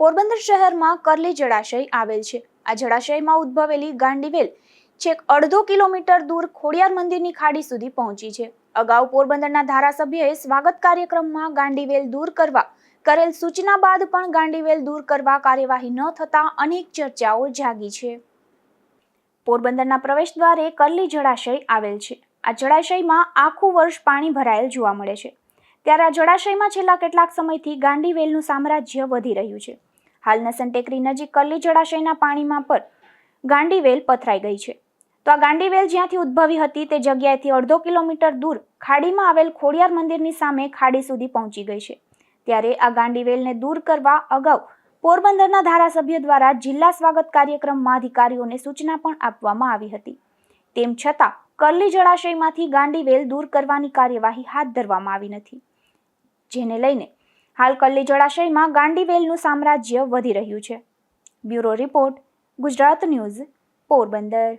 પોરબંદર શહેરમાં કરલી જળાશય આવેલ છે. આ જળાશયમાં ઉદ્ભવેલી ગાંડીવેલ છેક અડધો કિલોમીટર દૂર ખોડિયાર મંદિરની ખાડી સુધી પહોંચી છે. અગાઉ પોરબંદરના ધારાસભ્યએ સ્વાગત કાર્યક્રમમાં ગાંડીવેલ દૂર કરવા, કરેલ સૂચના બાદ પણ ગાંડીવેલ દૂર કરવા કાર્યવાહી ન થતા અનેક ચર્ચાઓ જાગી છે. પોરબંદરના પ્રવેશ દ્વારે કરલી જળાશય આવેલ છે. આ જળાશયમાં આખું વર્ષ પાણી ભરાયેલ જોવા મળે છે. ત્યારે આ જળાશયમાં છેલ્લા કેટલાક સમયથી ગાંડીવેલનું સામ્રાજ્ય વધી રહ્યું છે. હાલ સંટેકરી ટેકરી નજીક કરલી જળાશયના પાણીમાં પર ગાંડીવેલ પથરાઈ ગઈ છે. તો આ ગાંડીવેલ જ્યાંથી ઉદ્ભવી હતી તે જગ્યાએથી અડધો કિલોમીટર દૂર ખાડીમાં આવેલ ખોડિયાર મંદિરની સામે ખાડી સુધી પહોંચી ગઈ છે. ત્યારે આ ગાંડીવેલને દૂર કરવા અગાઉ પોરબંદરના ધારાસભ્ય દ્વારા જિલ્લા સ્વાગત કાર્યક્રમમાં અધિકારીઓને સૂચના પણ આપવામાં આવી હતી. તેમ છતાં કરલી જળાશયમાંથી ગાંડીવેલ દૂર કરવાની કાર્યવાહી હાથ ધરવામાં આવી નથી. જેને લઈને હાલ કલ્લી જળાશયમાં ગાંડીવેલનું સામ્રાજ્ય વધી રહ્યું છે. Bureau report Gujarat news Porbandar.